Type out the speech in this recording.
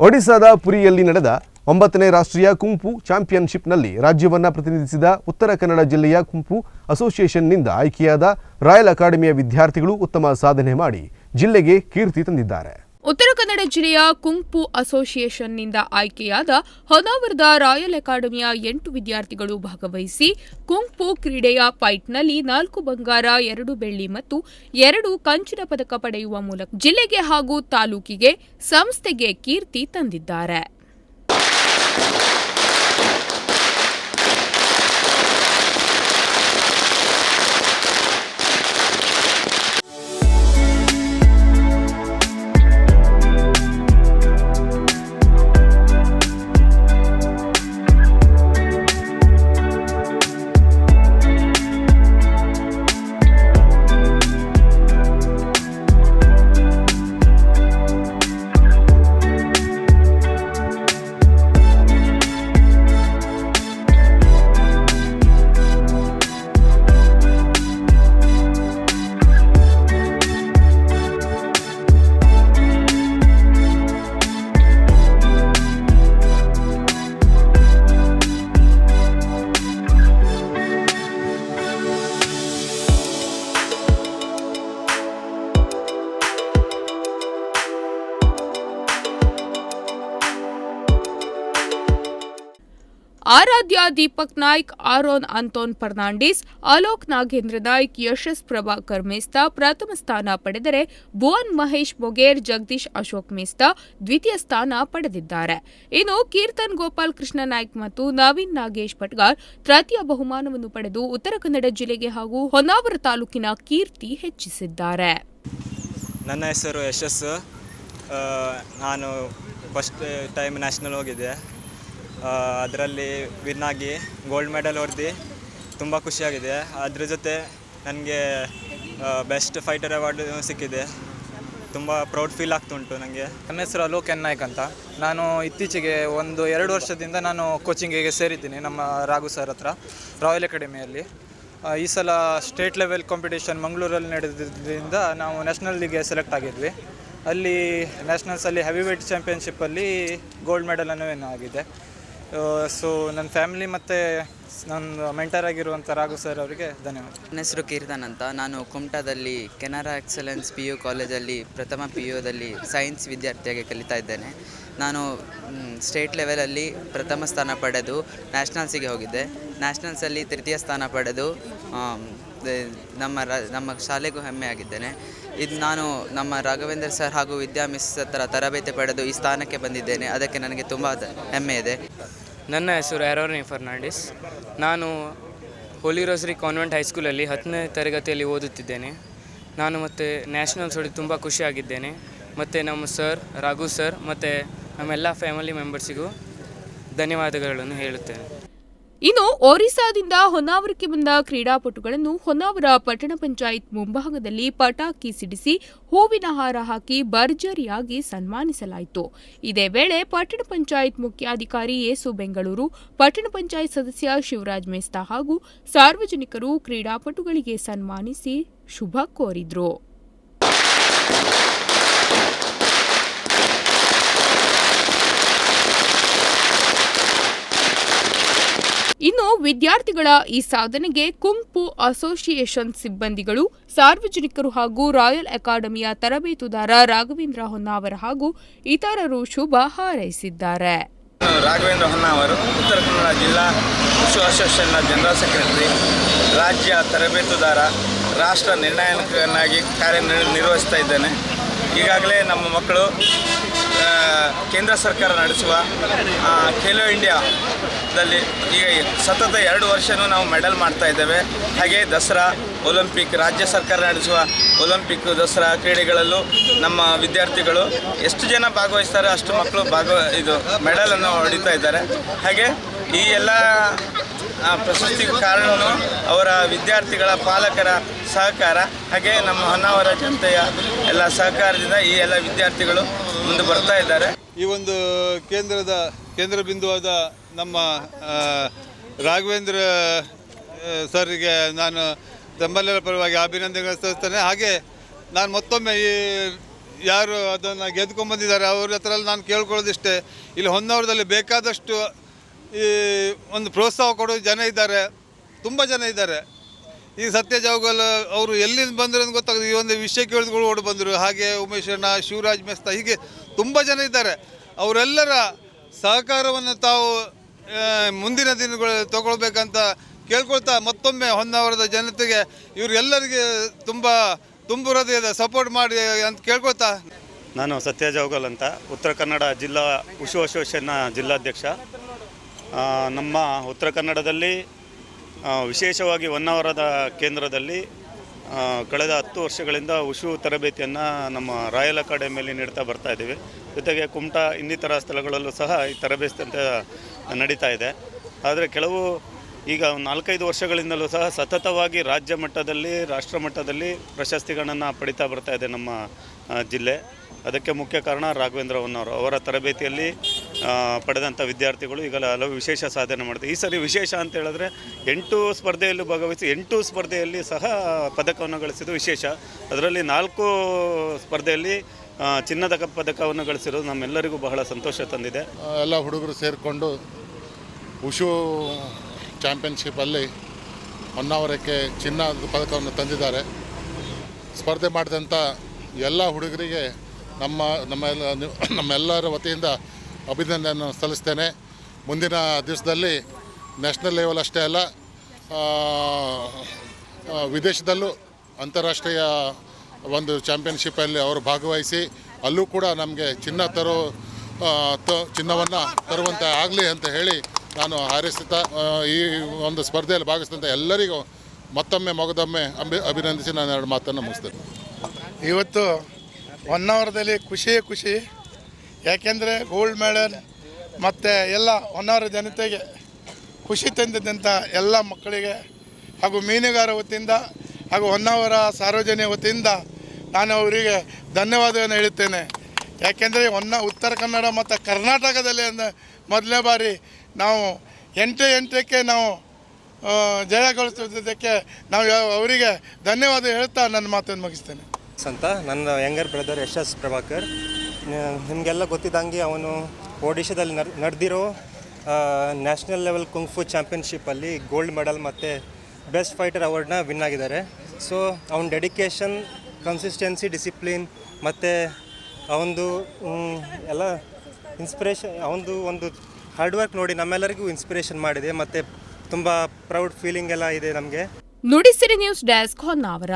ಒಡಿಶಾದ ಪುರಿಯಲ್ಲಿ ನಡೆದ ಒಂಬತ್ತನೇ ರಾಷ್ಟ್ರೀಯ ಕುಂಪು ಚಾಂಪಿಯನ್ಶಿಪ್ನಲ್ಲಿ ರಾಜ್ಯವನ್ನು ಪ್ರತಿನಿಧಿಸಿದ ಉತ್ತರ ಕನ್ನಡ ಜಿಲ್ಲೆಯ ಕುಂಪು ಅಸೋಸಿಯೇಷನ್ನಿಂದ ಆಯ್ಕೆಯಾದ ರಾಯಲ್ ಅಕಾಡೆಮಿಯ ವಿದ್ಯಾರ್ಥಿಗಳು ಉತ್ತಮ ಸಾಧನೆ ಮಾಡಿ ಜಿಲ್ಲೆಗೆ ಕೀರ್ತಿ ತಂದಿದ್ದಾರೆ. ಉತ್ತರ ಕನ್ನಡ ಜಿಲ್ಲೆಯ ಕುಂಪು ಅಸೋಸಿಯೇಷನ್ನಿಂದ ಆಯ್ಕೆಯಾದ ಹೊನ್ನಾವರದ ರಾಯಲ್ ಅಕಾಡೆಮಿಯ ಎಂಟು ವಿದ್ಯಾರ್ಥಿಗಳು ಭಾಗವಹಿಸಿ ಕುಂಪು ಕ್ರೀಡೆಯ ಫೈಟ್ನಲ್ಲಿ ನಾಲ್ಕು ಬಂಗಾರ, ಎರಡು ಬೆಳ್ಳಿ ಮತ್ತು ಎರಡು ಕಂಚಿನ ಪದಕ ಪಡೆಯುವ ಮೂಲಕ ಜಿಲ್ಲೆಗೆ ಹಾಗೂ ತಾಲೂಕಿಗೆ ಸಂಸ್ಥೆಗೆ ಕೀರ್ತಿ ತಂದಿದ್ದಾರೆ. ಆರಾಧ್ಯ ದೀಪಕ್ ನಾಯ್ಕ್, ಆರೋನ್ ಅಂತೋನ್ ಫರ್ನಾಂಡಿಸ್, ಅಲೋಕ್ ನಾಗೇಂದ್ರ ನಾಯ್ಕ್, ಯಶಸ್ ಪ್ರಭಾಕರ್ ಮೇಸ್ತಾ ಪ್ರಥಮ ಸ್ಥಾನ ಪಡೆದರೆ ಭುವನ್ ಮಹೇಶ್ ಬೊಗೇರ್, ಜಗದೀಶ್ ಅಶೋಕ್ ಮೇಸ್ತಾ ದ್ವಿತೀಯ ಸ್ಥಾನ ಪಡೆದಿದ್ದಾರೆ. ಇನ್ನು ಕೀರ್ತನ್ ಗೋಪಾಲ್ ಕೃಷ್ಣ ನಾಯ್ಕ್ ಮತ್ತು ನವೀನ್ ನಾಗೇಶ್ ಪಟ್ಗಾರ್ ತೃತೀಯ ಬಹುಮಾನವನ್ನು ಪಡೆದು ಉತ್ತರ ಕನ್ನಡ ಜಿಲ್ಲೆಗೆ ಹಾಗೂ ಹೊನ್ನಾವರ ತಾಲೂಕಿನ ಕೀರ್ತಿ ಹೆಚ್ಚಿಸಿದ್ದಾರೆ. ನನ್ನ ಹೆಸರು ಯಶಸ್ಸು. ನಾನು ಫಸ್ಟ್ ಟೈಮ್ ನ್ಯಾಷನಲ್ ಹೋಗಿದ್ದೆ. ಅದರಲ್ಲಿ ವಿನ್ ಆಗಿ ಗೋಲ್ಡ್ ಮೆಡಲ್ ಹೊಡೆದು ತುಂಬ ಖುಷಿಯಾಗಿದೆ. ಅದ್ರ ಜೊತೆ ನನಗೆ ಬೆಸ್ಟ್ ಫೈಟರ್ ಅವಾರ್ಡ್ ಸಿಕ್ಕಿದೆ. ತುಂಬ ಪ್ರೌಡ್ ಫೀಲ್ ಆಗ್ತುಂಟು ನನಗೆ ನನ್ನ ಹೆಸರು ಅಲೋಕ್ ಎನ್ ನಾಯ್ಕ್ ಅಂತ. ನಾನು ಇತ್ತೀಚೆಗೆ ಒಂದು ಎರಡು ವರ್ಷದಿಂದ ನಾನು ಕೋಚಿಂಗಿಗೆ ಸೇರಿದ್ದೀನಿ ನಮ್ಮ ರಾಘು ಸರ್ ಹತ್ರ ರಾಯಲ್ ಅಕಾಡೆಮಿಯಲ್ಲಿ ಈ ಸಲ ಸ್ಟೇಟ್ ಲೆವೆಲ್ ಕಾಂಪಿಟೇಷನ್ ಮಂಗಳೂರಲ್ಲಿ ನಡೆದಿದ್ದರಿಂದ ನಾವು ನ್ಯಾಷನಲ್ಲಿಗೆ ಸೆಲೆಕ್ಟ್ ಆಗಿದ್ವಿ. ಅಲ್ಲಿ ನ್ಯಾಷನಲ್ಸಲ್ಲಿ ಹೆವಿ ವೇಟ್ ಚಾಂಪಿಯನ್ಶಿಪ್ಪಲ್ಲಿ ಗೋಲ್ಡ್ ಮೆಡಲನ್ನು ವಿನ್ ಆಗಿದೆ. ಸೊ ನನ್ನ ಫ್ಯಾಮಿಲಿ ಮತ್ತು ನನ್ನ ಮೆಂಟರ್ ಆಗಿರುವಂಥ ರಾಘು ಸರ್ ಅವರಿಗೆ ಧನ್ಯವಾದ. ನನ್ನ ಹೆಸರು ಕೀರ್ತನ್ ಅಂತ. ನಾನು ಕುಮಟಾದಲ್ಲಿ ಕೆನರಾ ಎಕ್ಸಲೆನ್ಸ್ ಪಿ ಯು ಕಾಲೇಜಲ್ಲಿ ಪ್ರಥಮ ಪಿ ಯುದಲ್ಲಿ ಸೈನ್ಸ್ ವಿದ್ಯಾರ್ಥಿಯಾಗಿ ಕಲಿತಾ ಇದ್ದೇನೆ. ನಾನು ಸ್ಟೇಟ್ ಲೆವೆಲಲ್ಲಿ ಪ್ರಥಮ ಸ್ಥಾನ ಪಡೆದು ನ್ಯಾಷನಲ್ಸಿಗೆ ಹೋಗಿದ್ದೆ. ನ್ಯಾಷನಲ್ಸಲ್ಲಿ ತೃತೀಯ ಸ್ಥಾನ ಪಡೆದು ನಮ್ಮ ರ, ನಮ್ಮ ಶಾಲೆಗೂ ಹೆಮ್ಮೆ ಆಗಿದ್ದೇನೆ. ಇದು, ನಾನು ನಮ್ಮ ರಾಘವೇಂದ್ರ ಸರ್ ಹಾಗೂ ವಿದ್ಯಾ ಮಿಸ್ ಹತ್ರ ತರಬೇತಿ ಪಡೆದು ಈ ಸ್ಥಾನಕ್ಕೆ ಬಂದಿದ್ದೇನೆ. ಅದಕ್ಕೆ ನನಗೆ ತುಂಬ ಹೆಮ್ಮೆ ಇದೆ. ನನ್ನ ಹೆಸರು ಆರೋನಿ ಫರ್ನಾಂಡಿಸ್. ನಾನು ಹೋಲಿ ರೋಸರಿ ಕಾನ್ವೆಂಟ್ ಹೈಸ್ಕೂಲಲ್ಲಿ ಹತ್ತನೇ ತರಗತಿಯಲ್ಲಿ ಓದುತ್ತಿದ್ದೇನೆ. ನಾನು ಮತ್ತು ನ್ಯಾಷನಲ್ಸ್ ಹೊಡೆದು ತುಂಬ ಖುಷಿಯಾಗಿದ್ದೇನೆ. ಮತ್ತು ನಮ್ಮ ಸರ್ ರಾಘು ಸರ್, ಮತ್ತು ನಮ್ಮೆಲ್ಲ ಫ್ಯಾಮಿಲಿ ಮೆಂಬರ್ಸಿಗೂ ಧನ್ಯವಾದಗಳನ್ನು ಹೇಳುತ್ತೇನೆ. ಇನ್ನು ಒರಿಸ್ಸಾದಿಂದ ಹೊನ್ನಾವರಕ್ಕೆ ಬಂದ ಕ್ರೀಡಾಪಟುಗಳನ್ನು ಹೊನ್ನಾವರ ಪಟ್ಟಣ ಪಂಚಾಯತ್ ಮುಂಭಾಗದಲ್ಲಿ ಪಟಾಕಿ ಸಿಡಿಸಿ ಹೂವಿನ ಹಾರ ಹಾಕಿ ಭರ್ಜರಿಯಾಗಿ ಸನ್ಮಾನಿಸಲಾಯಿತು. ಇದೇ ವೇಳೆ ಪಟ್ಟಣ ಪಂಚಾಯತ್ ಮುಖ್ಯಾಧಿಕಾರಿ ಏಸು ಬೆಂಗಳೂರು, ಪಟ್ಟಣ ಪಂಚಾಯತ್ ಸದಸ್ಯ ಶಿವರಾಜ್ ಮೇಸ್ತಾ ಹಾಗೂ ಸಾರ್ವಜನಿಕರು ಕ್ರೀಡಾಪಟುಗಳಿಗೆ ಸನ್ಮಾನಿಸಿ ಶುಭ ಕೋರಿದ್ರು ಇನ್ನು ವಿದ್ಯಾರ್ಥಿಗಳ ಈ ಸಾಧನೆಗೆ ಕುಂಪು ಅಸೋಸಿಯೇಷನ್ ಸಿಬ್ಬಂದಿಗಳು, ಸಾರ್ವಜನಿಕರು ಹಾಗೂ ರಾಯಲ್ ಅಕಾಡೆಮಿಯ ತರಬೇತುದಾರ ರಾಘವೇಂದ್ರ ಹೊನ್ನಾವರ ಹಾಗೂ ಇತರರು ಶುಭ ಹಾರೈಸಿದ್ದಾರೆ. ರಾಘವೇಂದ್ರ ಹೊನ್ನಾವರ ಉತ್ತರ ಕನ್ನಡ ಜಿಲ್ಲಾ ವಿಶ್ವ ಅಸೋಸಿಯೇಷನ್ನ ಜನರಲ್ ಸೆಕ್ರೆಟರಿ, ರಾಜ್ಯ ತರಬೇತುದಾರ, ರಾಷ್ಟ್ರ ನಿರ್ಣಾಯಕನಾಗಿ ಕಾರ್ಯನಿರ್ವಹಿಸ್ತಾ ಇದ್ದೇನೆ. ಈಗಾಗಲೇ ನಮ್ಮ ಮಕ್ಕಳು ಕೇಂದ್ರ ಸರ್ಕಾರ ನಡೆಸುವ ಖೇಲೋ ಇಂಡಿಯಾದಲ್ಲಿ ಈಗ ಸತತ ಎರಡು ವರ್ಷವೂ ನಾವು ಮೆಡಲ್ ಮಾಡ್ತಾ ಇದ್ದೇವೆ. ಹಾಗೆ ದಸರಾ, ಒಲಿಂಪಿಕ್, ರಾಜ್ಯ ಸರ್ಕಾರ ನಡೆಸುವ ಒಲಿಂಪಿಕ್, ದಸರಾ ಕ್ರೀಡೆಗಳಲ್ಲೂ ನಮ್ಮ ವಿದ್ಯಾರ್ಥಿಗಳು ಎಷ್ಟು ಜನ ಭಾಗವಹಿಸ್ತಾರೆ ಅಷ್ಟು ಮಕ್ಕಳು ಭಾಗವ, ಇದು ಮೆಡಲನ್ನು ಹೊಡಿತಾ ಇದ್ದಾರೆ. ಹಾಗೆ ಈ ಎಲ್ಲ ಪ್ರಶಸ್ತಿ ಕಾರಣವೂ ಅವರ ವಿದ್ಯಾರ್ಥಿಗಳ ಪಾಲಕರ ಸಹಕಾರ. ಹಾಗೆ ನಮ್ಮ ಹೊನ್ನಾವರ ಜನತೆಯ ಎಲ್ಲ ಸಹಕಾರದಿಂದ ಈ ಎಲ್ಲ ವಿದ್ಯಾರ್ಥಿಗಳು ಮುಂದೆ ಬರ್ತಾ ಇದ್ದಾರೆ. ಈ ಒಂದು ಕೇಂದ್ರದ ಕೇಂದ್ರ ಬಿಂದುವಾದ ನಮ್ಮ ರಾಘವೇಂದ್ರ ಸರ್ಗೆ ನಾನು ತಮ್ಮೆಲ್ಲರ ಪರವಾಗಿ ಅಭಿನಂದನೆಗಳು ಸಲ್ಲಿಸ್ತೇನೆ. ಹಾಗೆ ನಾನು ಮತ್ತೊಮ್ಮೆ ಈ ಯಾರು ಅದನ್ನು ಗೆದ್ಕೊಂಡ್ಬಂದಿದ್ದಾರೆ ಅವ್ರ ಹತ್ರ ನಾನು ಕೇಳ್ಕೊಳ್ಳೋದಿಷ್ಟೇ. ಇಲ್ಲಿ ಹೊನ್ನವರದಲ್ಲಿ ಬೇಕಾದಷ್ಟು ಈ ಒಂದು ಪ್ರೋತ್ಸಾಹ ಕೊಡೋ ಜನ ಇದ್ದಾರೆ, ತುಂಬ ಜನ ಇದ್ದಾರೆ. ಈ ಸತ್ಯ ಜಾವಗಲ್ ಅವರು ಎಲ್ಲಿಂದ ಬಂದರು ಅಂತ ಗೊತ್ತಾಗುತ್ತೆ ಈ ಒಂದು ವಿಷಯ ಕೇಳಿದ್ಗಳು ಓಡಿ ಬಂದರು. ಹಾಗೆ ಉಮೇಶ್ ಅಣ್ಣ, ಶಿವರಾಜ್ ಮೆಸ್ತಾ, ಹೀಗೆ ತುಂಬ ಜನ ಇದ್ದಾರೆ. ಅವರೆಲ್ಲರ ಸಹಕಾರವನ್ನು ತಾವು ಮುಂದಿನ ದಿನಗಳು ತಗೊಳ್ಬೇಕಂತ ಕೇಳ್ಕೊಳ್ತಾ ಮತ್ತೊಮ್ಮೆ ಹೊನ್ನಾವರದ ಜನತೆಗೆ ಇವರೆಲ್ಲರಿಗೆ ತುಂಬ ತುಂಬ ಹೃದಯದ ಸಪೋರ್ಟ್ ಮಾಡಿ ಅಂತ ಕೇಳ್ಕೊಳ್ತಾ. ನಾನು ಸತ್ಯ ಜಾವಗಲ್ ಅಂತ. ಉತ್ತರ ಕನ್ನಡ ಜಿಲ್ಲಾ, ಉಷು ಅಸೋಸಿಯೇಷನ್ನ ಜಿಲ್ಲಾಧ್ಯಕ್ಷ. ನಮ್ಮ ಉತ್ತರ ಕನ್ನಡದಲ್ಲಿ ವಿಶೇಷವಾಗಿ ಹೊನ್ನಾವರದ ಕೇಂದ್ರದಲ್ಲಿ ಕಳೆದ ಹತ್ತು ವರ್ಷಗಳಿಂದ ಉಷು ತರಬೇತಿಯನ್ನು ನಮ್ಮ ರಾಯಲ್ ಅಕಾಡೆಮಿಯಲ್ಲಿ ನೀಡ್ತಾ ಬರ್ತಾ ಇದ್ದೀವಿ. ಜೊತೆಗೆ ಕುಮಟಾ ಇನ್ನಿತರ ಸ್ಥಳಗಳಲ್ಲೂ ಸಹ ಈ ತರಬೇತಿ ಅಂತ ನಡೀತಾ ಇದೆ. ಆದರೆ ಕೆಲವು ಈಗ ನಾಲ್ಕೈದು ವರ್ಷಗಳಿಂದಲೂ ಸಹ ಸತತವಾಗಿ ರಾಜ್ಯ ಮಟ್ಟದಲ್ಲಿ, ರಾಷ್ಟ್ರ ಮಟ್ಟದಲ್ಲಿ ಪ್ರಶಸ್ತಿಗಳನ್ನು ಪಡಿತಾ ಬರ್ತಾ ಇದೆ ನಮ್ಮ ಜಿಲ್ಲೆ. ಅದಕ್ಕೆ ಮುಖ್ಯ ಕಾರಣ ರಾಘವೇಂದ್ರ ಅವರ ತರಬೇತಿಯಲ್ಲಿ ಪಡೆದಂಥ ವಿದ್ಯಾರ್ಥಿಗಳು ಈಗ ಹಲವು ವಿಶೇಷ ಸಾಧನೆ ಮಾಡಿದೆ ಈ ಸರಿ ವಿಶೇಷ ಅಂತ ಹೇಳಿದ್ರೆ ಎಂಟು ಸ್ಪರ್ಧೆಯಲ್ಲಿ ಭಾಗವಹಿಸಿ ಎಂಟು ಸ್ಪರ್ಧೆಯಲ್ಲಿ ಸಹ ಪದಕವನ್ನು ಗಳಿಸಿದ್ದು ವಿಶೇಷ. ಅದರಲ್ಲಿ ನಾಲ್ಕು ಸ್ಪರ್ಧೆಯಲ್ಲಿ ಚಿನ್ನದ ಪದಕವನ್ನು ಗಳಿಸಿರೋದು ನಮ್ಮೆಲ್ಲರಿಗೂ ಬಹಳ ಸಂತೋಷ ತಂದಿದೆ. ಎಲ್ಲ ಹುಡುಗರು ಸೇರಿಕೊಂಡು ಉಷು ಚಾಂಪಿಯನ್ಶಿಪ್ಪಲ್ಲಿ ಹೊನ್ನಾವರಕ್ಕೆ ಚಿನ್ನದ ಪದಕವನ್ನು ತಂದಿದ್ದಾರೆ. ಸ್ಪರ್ಧೆ ಮಾಡಿದಂಥ ಎಲ್ಲ ಹುಡುಗರಿಗೆ ನಮ್ಮ ನಮ್ಮೆಲ್ಲ ನಮ್ಮೆಲ್ಲರ ವತಿಯಿಂದ ಅಭಿನಂದನೆ ಸಲ್ಲಿಸ್ತೇನೆ. ಮುಂದಿನ ದಿವಸದಲ್ಲಿ ನ್ಯಾಷನಲ್ ಲೆವೆಲ್ ಅಷ್ಟೇ ಅಲ್ಲ ವಿದೇಶದಲ್ಲೂ ಅಂತಾರಾಷ್ಟ್ರೀಯ ಒಂದು ಚಾಂಪಿಯನ್ಶಿಪ್ಪಲ್ಲಿ ಅವರು ಭಾಗವಹಿಸಿ ಅಲ್ಲೂ ಕೂಡ ನಮಗೆ ಚಿನ್ನ ತರೋ ತ, ಚಿನ್ನವನ್ನು ತರುವಂತೆ ಆಗಲಿ ಅಂತ ಹೇಳಿ ನಾನು ಹಾರೈಸುತ್ತಾ ಈ ಒಂದು ಸ್ಪರ್ಧೆಯಲ್ಲಿ ಭಾಗವಹಿಸಿದಂಥ ಎಲ್ಲರಿಗೂ ಮತ್ತೊಮ್ಮೆ ಮೊಗದೊಮ್ಮೆ ಅಭಿ ಅಭಿನಂದಿಸಿ ನಾನು ಎರಡು ಮಾತನ್ನು ಮುಗಿಸ್ತೇನೆ. ಇವತ್ತು ಹೊನ್ನಾವರದಲ್ಲಿ ಖುಷಿಯೇ ಖುಷಿ. ಯಾಕೆಂದರೆ ಗೋಲ್ಡ್ ಮೆಡಲ್ ಮತ್ತು ಎಲ್ಲ ಹೊನ್ನಾವರ ಜನತೆಗೆ ಖುಷಿ ತಂದಿದ್ದಂಥ ಎಲ್ಲ ಮಕ್ಕಳಿಗೆ ಹಾಗೂ ಮೀನುಗಾರ ವತಿಯಿಂದ ಹಾಗೂ ಹೊನ್ನಾವರ ಸಾರ್ವಜನಿಕ ವತಿಯಿಂದ ನಾನು ಅವರಿಗೆ ಧನ್ಯವಾದವನ್ನು ಹೇಳುತ್ತೇನೆ. ಯಾಕೆಂದರೆ ಹೊನ್ನ, ಉತ್ತರ ಕನ್ನಡ ಮತ್ತು ಕರ್ನಾಟಕದಲ್ಲಿ ಮೊದಲನೇ ಬಾರಿ ನಾವು ಎಂಟು ಎಂಟಕ್ಕೆ ನಾವು ಜಯಗೊಳಿಸುವುದಕ್ಕೆ ನಾವು ಅವರಿಗೆ ಧನ್ಯವಾದ ಹೇಳ್ತಾ ನನ್ನ ಮಾತನ್ನು ಮುಗಿಸ್ತೇನೆ. ಅಂತ ನನ್ನ ಯಂಗರ್ ಬ್ರದರ್ ಯಶಸ್ ಪ್ರಭಾಕರ್. ನಿಮಗೆಲ್ಲ ಗೊತ್ತಿದ್ದಂಗೆ ಅವನು ಒಡಿಶಾದಲ್ಲಿ ನಡ್, ನಡೆದಿರೋ ನ್ಯಾಷನಲ್ ಲೆವೆಲ್ ಕುಂಗ್ಫು ಚಾಂಪಿಯನ್ಶಿಪ್ಪಲ್ಲಿ ಗೋಲ್ಡ್ ಮೆಡಲ್ ಮತ್ತು ಬೆಸ್ಟ್ ಫೈಟರ್ ಅವಾರ್ಡ್ನ ವಿನ್ ಆಗಿದ್ದಾರೆ. ಸೊ ಅವನ ಡೆಡಿಕೇಶನ್ ಕನ್ಸಿಸ್ಟೆನ್ಸಿ ಡಿಸಿಪ್ಲಿನ್ ಮತ್ತು ಅವನದು ಎಲ್ಲ ಇನ್ಸ್ಪಿರೇಷನ್ ಅವನದು ಒಂದು ಹಾರ್ಡ್ ವರ್ಕ್ ನೋಡಿ ನಮ್ಮೆಲ್ಲರಿಗೂ ಇನ್ಸ್ಪಿರೇಷನ್ ಮಾಡಿದೆ ಮತ್ತು ತುಂಬ ಪ್ರೌಡ್ ಫೀಲಿಂಗ್ ಎಲ್ಲ ಇದೆ ನಮಗೆ. Nudisiri news desk Honnavar.